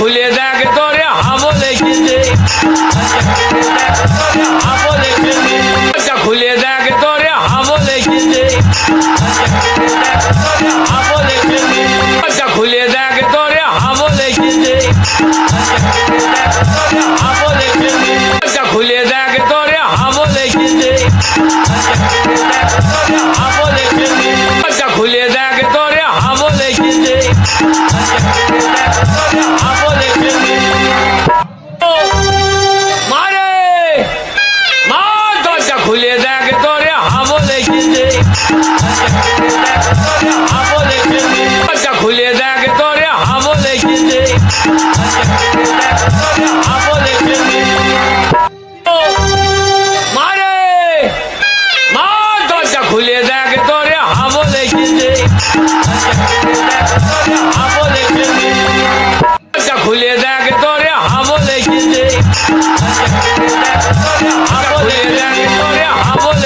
খুলে দেখ তোরে হাবল হাবল খুলে দেখ তোরে হাবল হাবল খুলে দেখ তোরে হাবল হাবল খুলে দেখ তোরে হাবল খুলে দেখ তোরে এসেছে। দরজা খুলে দেখ তোরে হাবল এসেছে। হাবল এসেছে ও, মারে! মা দরজা খুলে দেখ তোরে হাবল এসেছে। Hubble Hubble